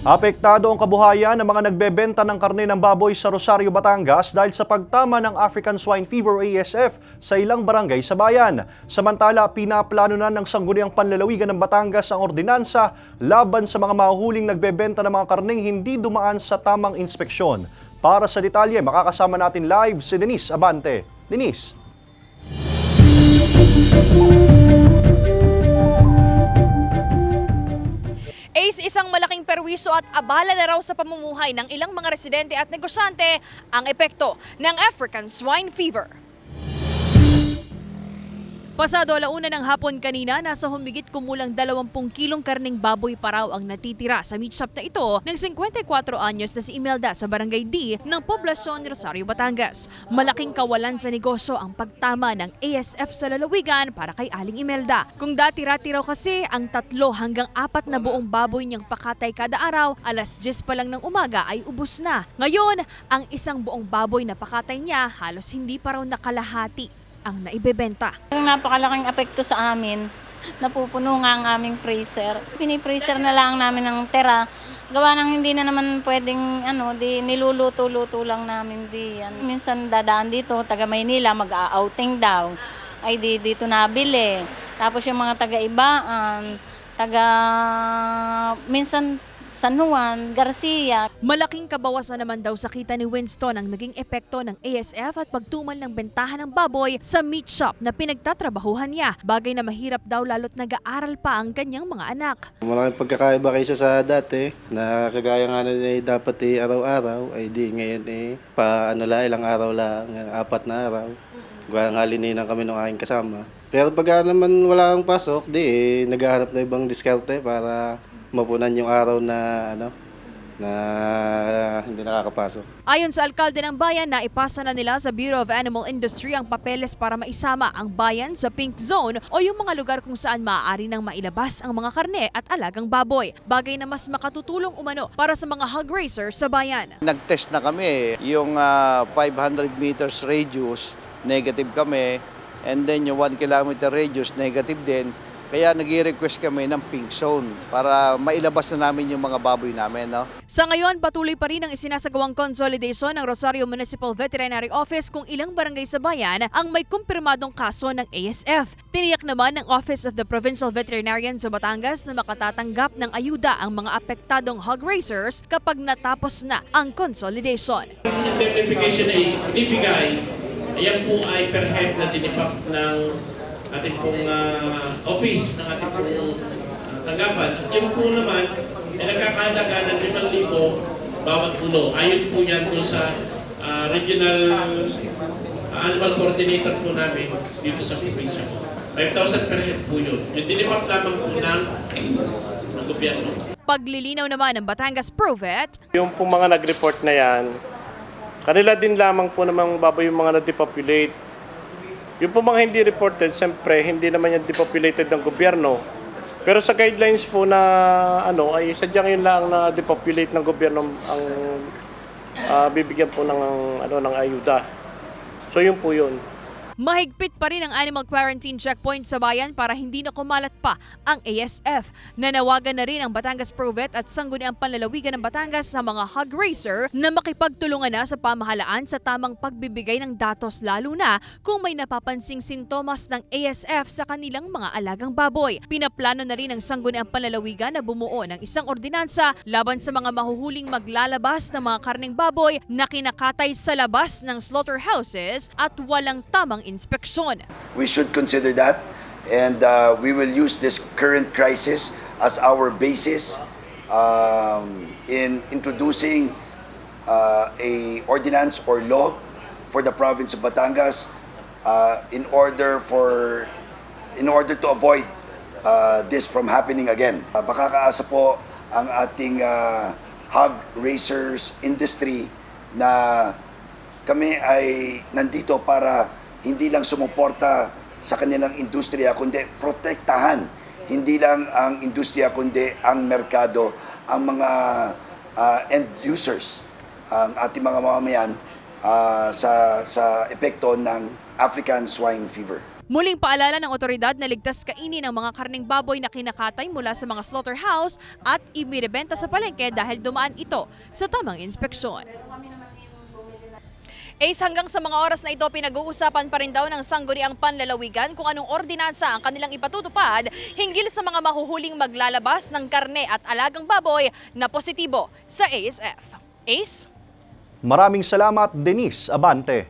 Apektado ang kabuhayan ng mga nagbebenta ng karne ng baboy sa Rosario, Batangas dahil sa pagtama ng African Swine Fever ASF sa ilang barangay sa bayan. Samantala, pinaplano na ng Sangguniang Panlalawigan ng Batangas ang ordinansa laban sa mga mahuhuling nagbebenta ng mga karneng hindi dumaan sa tamang inspeksyon. Para sa detalye, makakasama natin live si Denise Abante. Denise. Ace, isang malaking perwiso at abala na raw sa pamumuhay ng ilang mga residente at negosyante ang epekto ng African Swine Fever. Pasado alauna ng hapon kanina, nasa humigit kumulang 20 kilong karning baboy pa raw ang natitira sa meat shop na ito ng 54 anyos na si Imelda sa Barangay D ng Poblasyon Rosario, Batangas. Malaking kawalan sa negosyo ang pagtama ng ASF sa lalawigan para kay Aling Imelda. Kung dati-rati raw kasi ang tatlo hanggang apat na buong baboy niyang pakatay kada araw, alas 10 pa lang ng umaga ay ubos na. Ngayon, ang isang buong baboy na pakatay niya halos hindi pa raw nakalahati ang naibebenta. Ang napakalaking apekto sa amin, napupuno nga ang aming freezer. Pinipreaser na lang namin ng tera. Gawa ng hindi na naman pwedeng ano, di niluluto-luto lang namin di. Ano. Minsan dadaan dito, taga Maynila, mag-outing daw. Ay di dito nabili. Tapos yung mga taga-ibaan, taga minsan San Juan, Garcia, Malaking kabawasan naman daw sa kita ni Winston ang naging epekto ng ASF at pagtumal ng bentahan ng baboy sa meat shop na pinagtatrabahuhan niya. Bagay na mahirap daw lalo't nag-aaral pa ang kanyang mga anak. Malaking pagkakaiba kaysa sa dati na kagaya nga na eh, dapat eh, araw-araw ay di ngayon eh pa ano lang ilang araw lang apat na araw kaya nga lininan kami ng aking kasama pero pag naman wala kang pasok di eh, naghahanap na ibang diskarte para mapunan yung araw na ano na hindi nakakapasok Ayon sa alkalde ng bayan, naipasa na nila sa Bureau of Animal Industry ang papeles para maisama ang bayan sa pink zone o yung mga lugar kung saan maaari nang mailabas ang mga karne at alagang baboy. Bagay na mas makatutulong umano para sa mga hog racer sa bayan. Nag-test na kami. Yung ah, 500 meters radius, negative kami. And then yung 1 kilometer radius, negative din. Kaya nag request kami ng pink zone para mailabas na namin yung mga baboy namin. No? Sa ngayon, patuloy pa rin ang isinasagawang consolidation ng Rosario Municipal Veterinary Office kung ilang barangay sa bayan ang may kumpirmadong kaso ng ASF. Tiniyak naman ng Office of the Provincial Veterinarian sa Batangas na makatatanggap ng ayuda ang mga apektadong hog raisers kapag natapos na ang consolidation. indemnification ay ibigay, ayan po ay per head na tinipap ng ating pong ah, office, ng ating pong ah, tanggapan. At yun po naman ay nagkakahalaga ng 5,000 bawat puno. Ayon po yan po sa ah, regional ah, animal coordinator po namin dito sa probinsya po. 5,000 per head po yun. Yung dinipap lamang po ng, ng gobyerno. Paglilinaw naman ng Batangas Provet, Yung po mga nag-report na yan, kanila din lamang po namang baboy yung mga na-depopulate. Yung po mga hindi reported, siyempre, hindi naman yan depopulated ng gobyerno. Pero sa guidelines po na ano, ay sadyang yun lang na depopulate ng gobyerno ang ah, bibigyan po ng ano ng ayuda. So yun po yun. Mahigpit pa rin ang animal quarantine checkpoint sa bayan para hindi na kumalat pa ang ASF. Nanawagan na rin ang Batangas Provet at Sangguniang Panlalawigan ng Batangas sa mga hog racer na makipagtulungan na sa pamahalaan sa tamang pagbibigay ng datos lalo na kung may napapansing sintomas ng ASF sa kanilang mga alagang baboy. Pinaplano na rin ng Sangguniang Panlalawigan na bumuo ng isang ordinansa laban sa mga mahuhuling maglalabas ng mga karning baboy na kinakatay sa labas ng slaughterhouses at walang tamang inspeksyon. we should consider that and uh, we will use this current crisis as our basis um, in introducing uh, a ordinance or law for the province of Batangas uh, in order for in order to avoid uh, this from happening again. Uh, makakaasa po ang ating uh, hog racers industry na kami ay nandito para hindi lang sumuporta sa kanilang industriya, kundi protektahan hindi lang ang industriya, kundi ang merkado, ang mga ah, end users, ang ating mga mamamayan ah, sa, sa epekto ng African swine fever. Muling paalala ng otoridad na ligtas kainin ang mga karning baboy na kinakatay mula sa mga slaughterhouse at ibinebenta sa palengke dahil dumaan ito sa tamang inspeksyon. Ace, hanggang sa mga oras na ito, pinag-uusapan pa rin daw ng sangguniang panlalawigan kung anong ordinansa ang kanilang ipatutupad hinggil sa mga mahuhuling maglalabas ng karne at alagang baboy na positibo sa ASF. Ace? Maraming salamat, Denise Abante.